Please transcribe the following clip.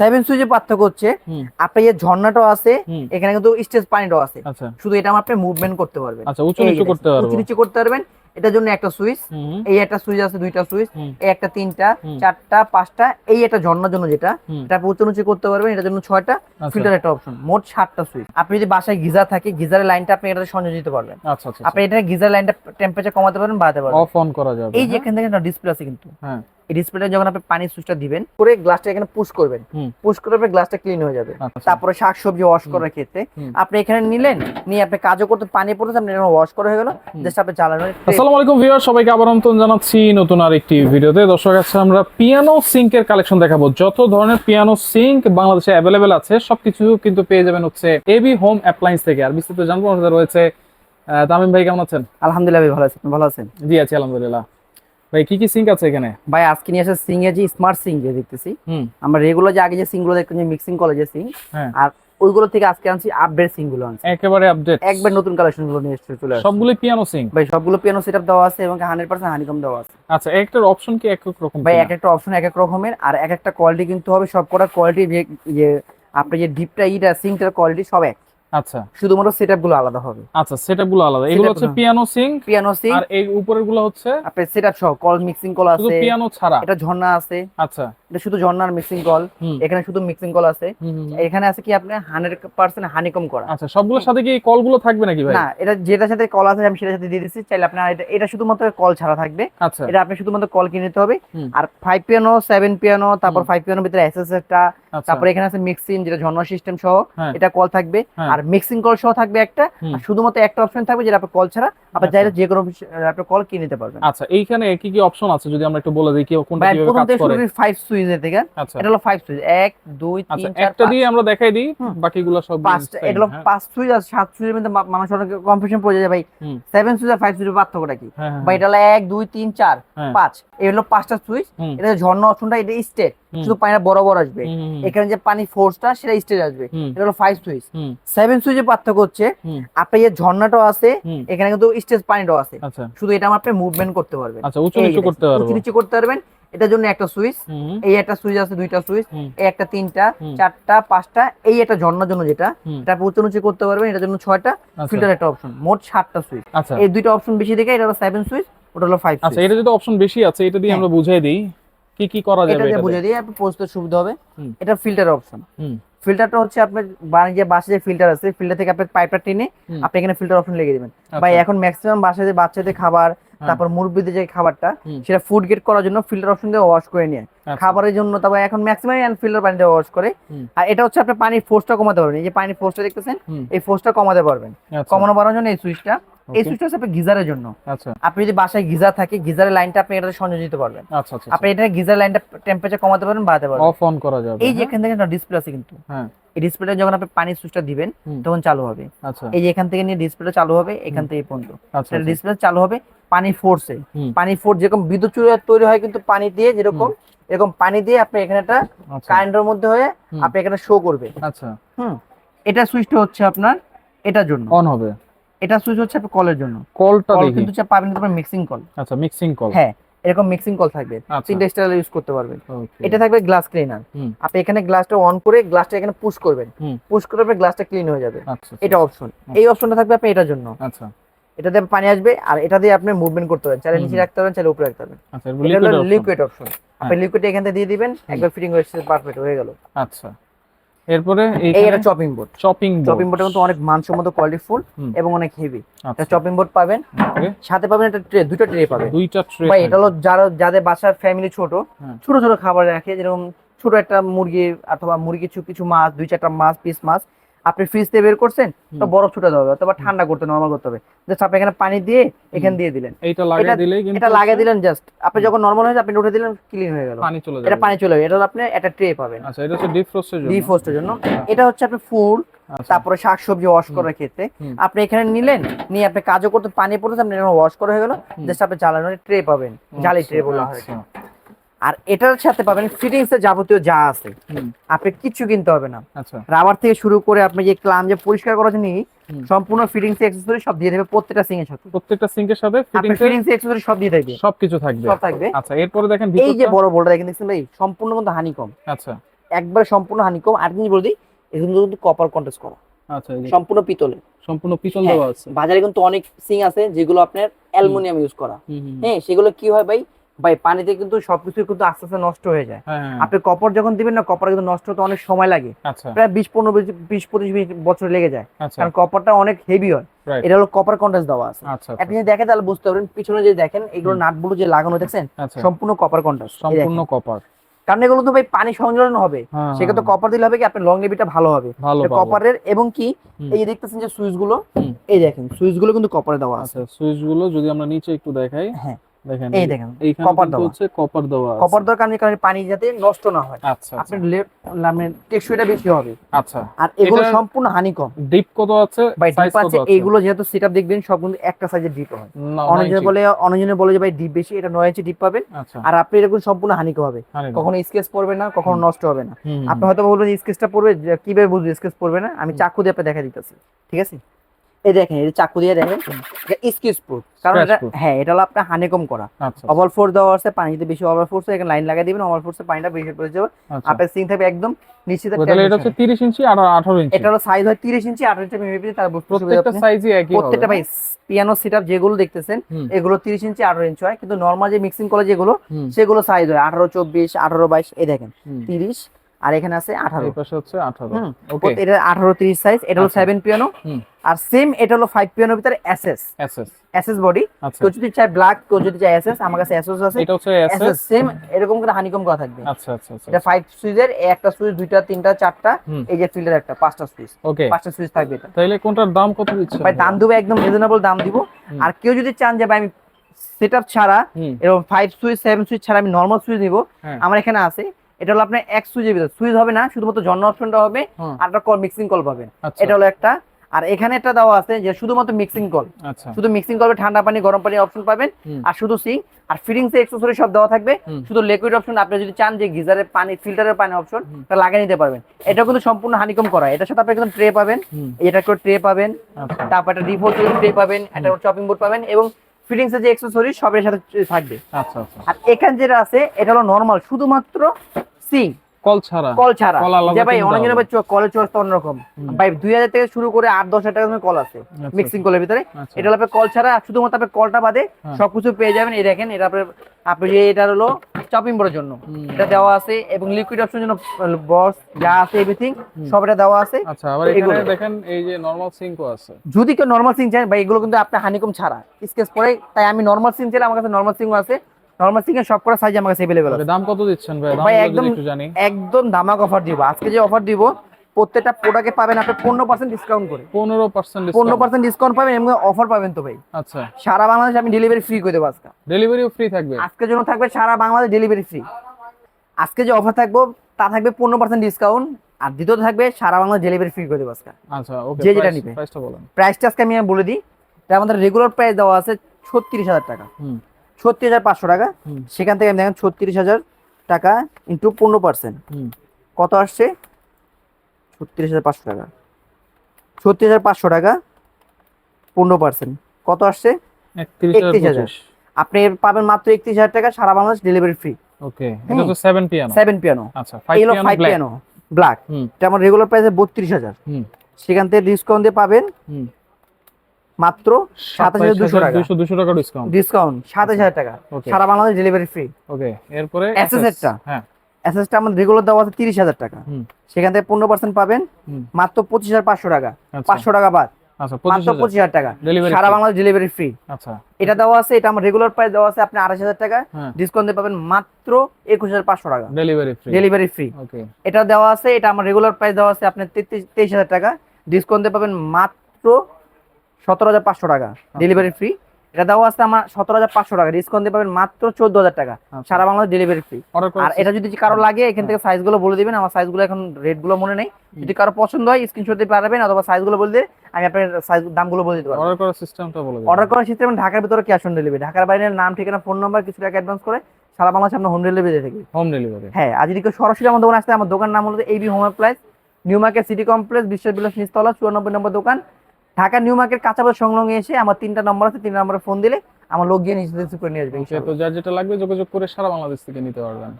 Seven সুইচের পার্থক্য হচ্ছে আপনার যে ঝর্ণাটাও আছে এখানে কিন্তু স্টেজ পানিটাও আছে। আচ্ছা। শুধু এটা আপনি মুভমেন্ট করতে পারবেন। আচ্ছা উঁচু নিচু করতে পারব। উঁচু নিচু করতে পারবেন। এটার জন্য একটা সুইচ এই একটা সুইচ আছে দুইটা সুইচ এই একটা তিনটা চারটা পাঁচটা এই একটা ঝর্ণার জন্য যেটা এটা উঁচু নিচু করতে পারবেন এটার জন্য ছয়টা আচ্ছা। ফিল্টার একটা অপশন মোট সাতটা সুইচ আপনি যদি বাসায় গিজার থাকে গিজারের লাইনটা আপনি এটাতে সংযোগ দিতে পারবেন। আচ্ছা আচ্ছা আপনি এটা গিজার লাইনটা টেম্পারেচার কমাতে পারবেন বাড়াতে পারবেন। অফ অন করা যাবে এই যে হ্যাঁ? এখান থেকে ডিসপ্লে আছে কিন্তু। হ্যাঁ। এই ডিসপ্লেটা যখন আপনি পানির সুইচটা দিবেন করে গ্লাসটা এখানে পুশ করবেন। পুশ গ্লাসটা ক্লিন হয়ে যাবে। আচ্ছা। তারপরে শাকসবজি ওয়াশ করার ক্ষেত্রে আপনি এখানে নিলেন নিয়ে আপনি কাজও করতে পানি পড়তেছে আপনি ওয়াশ করা হয়ে গেল। জাস্ট আপনি চালানোর আসসালামু আলাইকুম ভিউয়ার সবাইকে আবার আমন্ত্রণ জানাচ্ছি নতুন আরেকটি ভিডিওতে। দর্শক আছে আমরা পিয়ানো সিঙ্কের কালেকশন দেখাবো। যত ধরনের পিয়ানো সিঙ্ক বাংলাদেশে অ্যাভেলেবেল আছে সবকিছু কিন্তু পেয়ে যাবেন হচ্ছে এবি হোম অ্যাপ্লায়েন্স থেকে। আর বিস্তারিত জানব আমাদের রয়েছে তামিম ভাই কেমন আছেন? আলহামদুলিল্লাহ ভাই ভালো আছেন ভালো আছেন? জি আছি আলহামদুলিল্লাহ। ভাই কি কি সিঙ্ক আছে এখানে? ভাই আজকে নিয়ে আসে সিং এ যে স্মার্ট সিং যে দেখতেছি আমরা রেগুলার যে আগে যে সিংগুলো দেখতাম যে মিক্সিং কলেজের সিং আর ওইগুলো থেকে আজকে আনছি আপডেট সিংগুলো আনছি। একেবারে আপডেট একবার নতুন কালেকশনগুলো নিয়ে এসে চলে আসছে। সবগুলো পিয়ানো সিং ভাই সবগুলো পিয়ানো সেটআপ দেওয়া আছে এবং হান্ড্রেড পার্সেন্ট হানিকম দেওয়া আছে। আচ্ছা একটার অপশন কি এক এক রকম ভাই এক একটা অপশন এক এক রকমের আর এক একটা কোয়ালিটি কিন্তু হবে সব কোয়ালিটি যে আপনি যে ডিপটা ইটা সিংটার কোয়ালিটি সব এক। আচ্ছা। শুধুমাত্র আলাদা হবে। আচ্ছা আলাদা। এগুলো হচ্ছে পিয়ানো সিঙ্ক পিয়ানো সিং আর এই উপরেরগুলো হচ্ছে আপনার সেটআপ সহ কল মিক্সিং কল শুধু পিয়ানো ছাড়া। এটা ঝর্ণা আছে। আচ্ছা। এটা শুধু ঝর্ণার মিক্সিং কল এখানে শুধু মিক্সিং কল আছে। এখানে আছে কি আপনি হানিকম করা। আচ্ছা সবগুলোর সাথে কি কলগুলো থাকবে নাকি ভাই? না এটা যেটার সাথে কল আছে আমি সেটার সাথে দিয়ে দিচ্ছি। চাইলে আপনার এটা এটা শুধুমাত্র কল ছাড়া থাকবে। আচ্ছা। এটা আপনি শুধুমাত্র কল কিনে নিতে হবে। আর ফাইভ পিয়ানো সেভেন পিয়ানো তারপর ফাইভ পিয়ানোর ভিতরে এসএস একটা আচ্ছা। তারপর এখানে আছে মিক্সিং যেটা ঝর্ণা সিস্টেম সহ হ্যাঁ। এটা কল থাকবে। হ্যাঁ। আর মিক্সিং কল সহ থাকবে একটা আর শুধুমাত্র একটা অপশন থাকবে যেটা আপনি কল ছাড়া আপনি আচ্ছা। চাইলে যে কোনো আপনি কল কিনে নিতে পারবেন। আচ্ছা এইখানে কি কি অপশন আছে যদি আমরা একটু বলে দিই কি কোনটা কীভাবে কাজ করে শুরু করি? ফাইভ সুইচের থেকে। আচ্ছা। এটা হলো ফাইভ সুইচ এক দুই আচ্ছা তিন চার একটা পাঁচ। দিয়ে আমরা দেখাই দিই বাকিগুলো সব same, এটা হলো হ্যাঁ। পাঁচ সুইচ আর সাত সুইচের মধ্যে মানুষ অনেক কনফিউশন পড়ে যায় ভাই। সেভেন সুইচ আর ফাইভ সুইচের পার্থক্যটা কি? হ্যাঁ, হ্যাঁ, এটা হলো এক দুই তিন চার। পাঁচ। এই হলো পাঁচটা সুইচ এটা ঝর্ণা অপশনটা এটা স্টেট শুধু পানিটা বড় বড় আসবে এখানে যে পানি ফোর্সটা সেটা স্টেট আসবে। এটা হলো ফাইভ সুইচ সেভেন সুইচের পার্থক্য হচ্ছে আপনার যে ঝর্ণাটাও আছে এখানে কিন্তু স্টেজ পানিটাও আছে। আচ্ছা। শুধু এটা আপনি মুভমেন্ট করতে পারবেন। আচ্ছা উঁচু নিচু করতে পারব। উঁচু নিচু করতে পারবেন। এটার জন্য একটা সুইচ এই একটা সুইচ আছে দুইটা সুইচ এই একটা তিনটা চারটা পাঁচটা এই একটা ঝর্ণার জন্য যেটা এটা উঁচু নিচু করতে পারবেন এটার জন্য ছয়টা আচ্ছা, ফিল্টার একটা অপশন মোট সাতটা সুইচ। আচ্ছা। এই দুইটা অপশন বেশি দেখে এটা হলো সেভেন সুইচ ওটা হলো ফাইভ আচ্ছা এটা যদি অপশন বেশি আছে এটা দিয়ে হ্যাঁ। আমরা বুঝাই দিই কি কি করা এটা যাবে দিয়ে এটাতে? বুঝে দিয়ে আপনি পৌঁছতে সুবিধা হবে। এটা ফিল্টার অপশন হুম, ফিল্টারটা হচ্ছে আপনার বাণিজ্য বাসে যে ফিল্টার আছে ফিল্টার থেকে আপনি পাইপটা টেনে আপনি এখানে ফিল্টার অপশন লেগে দিবেন। আচ্ছা, ভাই এখন ম্যাক্সিমাম বাসায় যে বাচ্চাদের খাবার হ্যাঁ। তারপর মুরব্বীদের যে খাবারটা সেটা ফুড গেট করার জন্য ফিল্টার অপশন দিয়ে ওয়াশ করে নিয়ে। আচ্ছা, খাবারের জন্য তারপর এখন ম্যাক্সিমাম ফিল্টার পানি দিয়ে ওয়াশ করে। আর এটা হচ্ছে আপনি পানির ফোর্সটা কমাতে পারবেন। এই যে পানির ফোর্সটা দেখতেছেন এই ফোর্সটা কমাতে পারবেন। আচ্ছা, কমানো বাড়ানোর জন্য এই সুইচটা এই. সুইচটা হচ্ছে গিজারের জন্য। আচ্ছা। আপনি যদি বাসায় গিজার থাকে গিজারের লাইনটা আপনি এটাতে সংযোগ দিতে পারবেন। আচ্ছা আচ্ছা আপনি এটা গিজার লাইনটা টেম্পারেচার কমাতে পারবেন বাড়াতে পারবেন। অফ অন করা যাবে এই যে হ্যাঁ? এখান থেকে ডিসপ্লে আছে কিন্তু। হ্যাঁ। এই ডিসপ্লেটা যখন আপনি পানির সুইচটা দিবেন তখন চালু হবে। আচ্ছা। এই যে এখান থেকে নিয়ে ডিসপ্লে চালু হবে এখান থেকে পর্যন্ত। আচ্ছা আচ্ছা, ডিসপ্লে চালু হবে পানি ফোর্সে পানি ফোর্স যেরকম বিদ্যুৎ চুরি তৈরি হয় কিন্তু পানি দিয়ে যেরকম এরকম পানি দিয়ে আপনি এখানে একটা আচ্ছা। কারেন্টের মধ্যে হয়ে আপনি এখানে শো করবে আচ্ছা। হুম। এটা সুইচটা হচ্ছে আপনার এটার জন্য। অন হবে। এটা সুইচ হচ্ছে কলের জন্য। কলটা দেখি। কিন্তু হচ্ছে পাবেন কিন্তু মিক্সিং কল আচ্ছা মিক্সিং কল হ্যাঁ এরকম মিক্সিং কল থাকবে। আচ্ছা। তিনটা স্টাইল ইউজ করতে পারবেন। এটা থাকবে গ্লাস ক্লিনার আপনি এখানে গ্লাসটা অন করে গ্লাসটা এখানে পুশ করবেন। পুশ করে আপনি গ্লাসটা ক্লিন হয়ে যাবে। আচ্ছা এটা অপশন এই অপশনটা থাকবে আপনি এটার জন্য। আচ্ছা। এটা দিয়ে পানি আসবে আর এটা দিয়ে আপনি মুভমেন্ট করতে পারেন চাইলে নিচে রাখতে পারেন চাইলে উপরে রাখতে পারেন আচ্ছা এটা হলো লিকুইড অপশন আপনি লিকুইড এখান থেকে দিয়ে দিবেন একবার ফিটিং হয়ে পারফেক্ট হয়ে গেল। আচ্ছা। এরপরে এই এটা chopping board chopping board chopping বোর্ডের কিন্তু অনেক মানসম্মত কোয়ালিটি ফুল এবং অনেক হেভি এটা চপিং বোর্ড পাবেন। সাথে পাবেন একটা ট্রে দুটো ট্রে পাবেন। দুইটা ট্রে ভাই এটা হলো যারা যাদের বাসার ফ্যামিলি ছোট। ছোট ছোট খাবার রাখে যেরকম ছোট একটা মুরগি অথবা মুরগি কিছু কিছু মাছ দুই চারটা মাছ পিস মাছ আপনি ফ্রিজ থেকে বের করছেন তো বরফ ছুটে দেবে অথবা ঠান্ডা করতে নরমাল করতে হবে। জাস্ট আপনি এখানে পানি দিয়ে এখানে দিয়ে দিলেন। এইটা লাগিয়ে এটা- কিন্তু এটা লাগিয়ে দিলেন জাস্ট আপনি যখন নরমাল হয়েছে আপনি উঠে দিলেন ক্লিন হয়ে গেল। পানি চলে এটা পানি চলে যাবে। এটা আপনি একটা ট্রে পাবেন। আচ্ছা এটা হচ্ছে ডিফ্রস্টের জন্য। ডিফোস্টের জন্য। এটা হচ্ছে আপনি ফুড আচ্ছা, তারপরে শাকসবজি ওয়াশ করার ক্ষেত্রে। আপনি এখানে নিলেন নিয়ে আপনি কাজও করতে পানি পড়তেছে আপনি ওয়াশ করা হয়ে গেল। জাস্ট আপনি জ্বালানোর ট্রে পাবেন। জালি ট্রে বলা হয়। আচ্ছা, আর এটার সাথে পাবেন ফিটিংস এর যাবতীয় যা আছে আপনি কিচ্ছু কিনতে হবে না। আচ্ছা। রাবার থেকে শুরু করে আপনি যে ক্লাম যে পরিষ্কার করার জন্য সম্পূর্ণ ফিটিংস অ্যাক্সেসরি সব দিয়ে দেবে প্রত্যেকটা সিং এর সাথে। প্রত্যেকটা সিঙ্কের সাথে ফিটিংস ফিটিংস অ্যাক্সেসরি সব দিয়ে থাকবে সবকিছু থাকবে। সব থাকবে। আচ্ছা এরপরে দেখেন এই যে বড় বোর্ডটা দেখেন দেখছেন ভাই? সম্পূর্ণ কিন্তু হানিকম আচ্ছা। একবার সম্পূর্ণ হানিকম আর জিনিস বলে দিই এগুলো কিন্তু কপার কন্টেস্ট করা। আচ্ছা এই যে সম্পূর্ণ পিতলে। সম্পূর্ণ হ্যাঁ। দেওয়া আছে। বাজারে কিন্তু অনেক সিং আছে যেগুলো আপনার অ্যালুমিনিয়াম ইউজ করা। হ্যাঁ সেগুলো কি হয় ভাই? ভাই পানিতে কিন্তু সবকিছু কিন্তু আস্তে আস্তে নষ্ট হয়ে যায়। হ্যাঁ হ্যাঁ, আপনি কপার যখন দিবেন না কপার কিন্তু নষ্ট হতে অনেক সময় লাগে। আচ্ছা। প্রায় বিশ পনেরো বিশ পঁচিশ বছর লেগে যায়। আচ্ছা। কারণ কপারটা অনেক হেভি হয়। এটা হলো কপার কন্টেস্ট দেওয়া আছে। আচ্ছা আপনি যদি দেখেন তাহলে বুঝতে পারবেন পিছনে যে দেখেন এগুলো নাটগুলো যে লাগানো দেখছেন? সম্পূর্ণ কপার কন্টেস্ট সম্পূর্ণ কপার। কারণ এগুলো তো ভাই পানি সংযোজন হবে। হ্যাঁ সেক্ষেত্রে কপার দিলে হবে কি আপনার লং লিভিটা ভালো হবে। কপারের এবং কি এই দেখতেছেন যে সুইচগুলো এই দেখেন সুইচগুলো কিন্তু কপারে দেওয়া আছে। সুইচগুলো যদি আমরা নিচে একটু দেখাই। হ্যাঁ। দেখেন এই দেখেন কিন্তু দেওয়া। হচ্ছে কপার দেওয়া কপার দেওয়ার কারণে কারণে পানি যাতে নষ্ট না হয়। আচ্ছা আচ্ছা। আপনার মানে টেকসইটা বেশি হবে। আচ্ছা। আর এগুলো সম্পূর্ণ হানিকম ডিপ কত আছে? ভাই সাইজ ডিপ কত আছে এইগুলো যেহেতু সেটআপ দেখবেন সব কিন্তু একটা সাইজের ডিপ হয়। অনেকজনে বলে অনেকজনে বলে যে ভাই ডিপ বেশি এটা নয় ইঞ্চি ডিপ পাবেন। আচ্ছা। আর আপনি এরকম সম্পূর্ণ হানিকম হবে। কখনো স্কেচ পড়বে না কখনো নষ্ট হবে না। আপনি হয়তো বলবেন স্কেচটা পড়বে কীভাবে বুঝবে স্কেচ পড়বে না? আমি চাকু দিয়ে আপনি দেখা দিতেছি। ঠিক আছে? এই দেখেন যে চাকু দিয়ে দেখেন স্কেচ প্রুফ কারণ এটা হ্যাঁ এটা হলো আপনার হানিকম করা। আচ্ছা। ওভার ফোর্স দেওয়া আছে পানি যদি বেশি ওভার ফোর্স এখানে লাইন লাগাই দিবেন ওভার ফোর্সে পানিটা বেশি পড়ে যাবে। আচ্ছা। আপনার সিং থাকবে একদম নিশ্চিত তাহলে এটা হচ্ছে 30 ইঞ্চি আর 18 ইঞ্চি। এটা হলো সাইজ হয় 30 ইঞ্চি 18 ইঞ্চি মেবি তার প্রত্যেকটা সাইজই একই হবে। প্রত্যেকটা ভাই পিয়ানো সেটআপ যেগুলো দেখতেছেন এগুলো 30 ইঞ্চি 18 ইঞ্চি হয়। কিন্তু নরমাল যে মিক্সিং কলেজ যেগুলো সেগুলো সাইজ হয়। 18 24 18 22 এই দেখেন হুম। 30 আর এখানে আছে 18 এই পাশে হচ্ছে 18 ওকে এটা 18 30 সাইজ এটা হলো আচ্ছা। 7 পিয়ানো হুম। আর সেম এটা হলো 5 পিয়ানোর ভিতরে এসএস এসএস এসএস বডি কেউ যদি চায় ব্ল্যাক কেউ যদি চায় এসএস আমার কাছে এসএস আছে। এটা হচ্ছে এসএস সেম এরকম করে হানিকম করা থাকবে। আচ্ছা আচ্ছা আচ্ছা। এটা 5 সুইচের একটা সুইচ দুইটা তিনটা চারটা এই যে ফিল্ডের একটা পাঁচটা সুইচ ওকে পাঁচটা সুইচ থাকবে এটা। তাইলে কোনটার দাম কত দিচ্ছে ভাই দাম দেবো একদম রিজনেবল দাম দিব। আর কেউ যদি চান যে ভাই আমি সেটআপ ছাড়া এরকম ফাইভ সুইচ সেভেন সুইচ ছাড়া আমি নর্মাল সুইচ নিব হ্যাঁ। আমার এখানে আছে। এটা হলো আপনার এক সুইচের ভিতরে। সুইচ হবে না শুধুমাত্র জন্য অপশনটা হবে আর একটা কল মিক্সিং কল পাবেন। আচ্ছা। এটা হলো একটা আর এখানে একটা দেওয়া আছে যে শুধুমাত্র মিক্সিং কল। আচ্ছা। শুধু মিক্সিং করবে ঠান্ডা পানি গরম পানি অপশন পাবেন আর শুধু সিং আর ফিটিংস এক্সেসরি সব দেওয়া থাকবে। শুধু লিকুইড অপশন আপনি যদি চান যে গিজারের পানি ফিল্টারের পানি অপশন তা লাগিয়ে নিতে পারবেন। এটা কিন্তু সম্পূর্ণ হানিকম করা। এটার সাথে আপনি একদম ট্রে পাবেন। এটা করে ট্রে পাবেন। আচ্ছা। তারপর একটা ডিফল্ট ট্রে পাবেন একটা চপিং বোর্ড পাবেন এবং ফিটিংস এর যে এক্সেসরি সবের সাথে থাকবে। আচ্ছা আচ্ছা। আর এখানে যেটা আছে এটা হলো নরমাল শুধুমাত্র সিং কল ছাড়া। কল ছাড়া। যে ভাই কিনতে অনেকজন কলের চয়েস তো অন্যরকম। ভাই দুই হাজার থেকে শুরু করে আট দশ হাজার টাকা কল আছে মিক্সিং কলের ভিতরে। এটা আপনার কল ছাড়া শুধুমাত্র আপনার কলটা বাদে। সবকিছু পেয়ে যাবেন। এই দেখেন এটা আপনার আপনি যে এটা হলো চপিং বোর্ডের জন্য। এটা দেওয়া আছে এবং লিকুইড অপশন জন্য বস যা আছে এভরিথিং সব এটা দেওয়া আছে। আচ্ছা আবার এখানে দেখেন এই যে নরমাল সিঙ্কও আছে। যদি কেউ নর্মাল সিং চান ভাই এগুলো কিন্তু আপনার হানিকম ছাড়া। স্কেচ পরে তাই আমি নর্মাল সিং চাইলে আমার কাছে নর্মাল সিং আছে। নর্মাল সিং এর সব করা সাইজ আমার কাছে अवेलेबल ওকে, আছে দাম কত দিচ্ছেন ভাই দাম ভাই, যদি একদম- একটু জানি একদম দামাক অফার দিব আজকে যে অফার দিব প্রত্যেকটা প্রোডাক্টে পাবেন আপনি পনেরো পার্সেন্ট ডিসকাউন্ট করে 15% পনেরো ডিসকাউন্ট পার্সেন্ট ডিসকাউন্ট পাবেন এবং অফার পাবেন তো ভাই আচ্ছা সারা বাংলাদেশে আমি ডেলিভারি ফ্রি করে দেবো আজকে ডেলিভারিও ফ্রি থাকবে আজকের জন্য থাকবে সারা বাংলাদেশ ডেলিভারি ফ্রি আজকে যে অফার থাকবো তা থাকবে পনেরো পার্সেন্ট ডিসকাউন্ট আর দ্বিতীয়ত থাকবে সারা বাংলাদেশ ডেলিভারি ফ্রি করে দেবো আজকে আচ্ছা ওকে যে যেটা নিবে। প্রাইসটা বলেন প্রাইসটা আজকে আমি বলে দিই এটা আমাদের রেগুলার প্রাইস দেওয়া আছে ছত্রিশ হাজার টাকা হুম ছত্রিশ হাজার পাঁচশো টাকা। সেখান থেকে আমি দেখেন ছত্রিশ হাজার টাকা ইন্টু পনেরো পার্সেন্ট কত আসছে? ছত্রিশ হাজার পাঁচশো টাকা। ছত্রিশ হাজার পাঁচশো টাকা পনেরো পার্সেন্ট কত আসছে? 31000 31,000 আপনি পাবেন মাত্র একত্রিশ হাজার টাকা সারা বাংলাদেশ ডেলিভারি ফ্রি ওকে এটা তো 7 পিয়ানো সেভেন পিয়ানো আচ্ছা 5 পিয়ানো ব্ল্যাক এটা আমার রেগুলার প্রাইসে বত্রিশ হাজার। হুম। সেখান থেকে ডিসকাউন্ট দিয়ে পাবেন হুম। মাত্র সাতাশ হাজার দুশো টাকা। 200 200 টাকা ডিসকাউন্ট ডিসকাউন্ট সাতাশ হাজার টাকা। সারা বাংলাদেশ ডেলিভারি ফ্রি ওকে এরপরে হ্যাঁ। আমাদের রেগুলার দেওয়া আছে তিরিশ হাজার টাকা। সেখান থেকে পনেরো পার্সেন্ট পাবেন মাত্র পঁচিশ হাজার পাঁচশো টাকা। আচ্ছা। পাঁচশো টাকা বাদ। আচ্ছা মাত্র পঁচিশ হাজার টাকা। সারা বাংলাদেশ ডেলিভারি ফ্রি আচ্ছা। এটা দেওয়া আছে এটা আমার রেগুলার প্রাইস দেওয়া আছে আপনি আড়াইশ হাজার টাকা। হ্যাঁ। ডিসকাউন্ট দিয়ে পাবেন মাত্র একুশ হাজার পাঁচশো টাকা। ডেলিভারি ফ্রি ডেলিভারি ফ্রি এটা দেওয়া আছে এটা আমার রেগুলার প্রাইস দেওয়া আছে আপনার তেইশ হাজার টাকা। ডিসকাউন্ট দিয়ে পাবেন মাত্র সতেরো হাজার পাঁচশো টাকা। আচ্ছা। ডেলিভারি ফ্রি এটা দেওয়া আছে আমার সতেরো হাজার পাঁচশো টাকা। ডিসকাউন্ট দিয়ে পাবেন মাত্র চোদ্দ হাজার টাকা। আচ্ছা। সারা বাংলাদেশ ডেলিভারি ফ্রি আর এটা যদি কারও লাগে এখান থেকে সাইজগুলো বলে দিবেন। আমার সাইজগুলো এখন রেটগুলো মনে নেই। যদি কারও পছন্দ হয় স্ক্রিনশট দিতে পারবেন অথবা সাইজগুলো বলে দিয়ে আমি আপনার সাইজ দামগুলো বলে দিতে পারব। অর্ডার করার সিস্টেমটা বলে অর্ডার করার সিস্টেম ঢাকার ভিতরে ক্যাশ অন ডেলিভারি ঢাকার বাইরে নাম ঠিকানা ফোন নাম্বার কিছু টাকা অ্যাডভান্স করে সারা বাংলাদেশে আপনার হোম ডেলিভারি দিয়ে থাকি। হোম ডেলিভারি হ্যাঁ আর যদি কেউ সরাসরি আমার দোকানে আসতে আমার দোকান নাম হলো AB home appliances new market city complex বিশ্বের বিলাস নিচতলা চুরানব্বই নম্বর দোকান ঢাকা নিউ মার্কেট কাঁচাবাজার সংলগ্ন এসে আমার তিনটা নম্বর আছে তিন নম্বরে ফোন দিলে আমার লোক গিয়ে নিজে করে নিয়ে আসবে ওকে তো যার যেটা লাগবে যোগাযোগ করে সারা বাংলাদেশ থেকে নিতে পারবেন।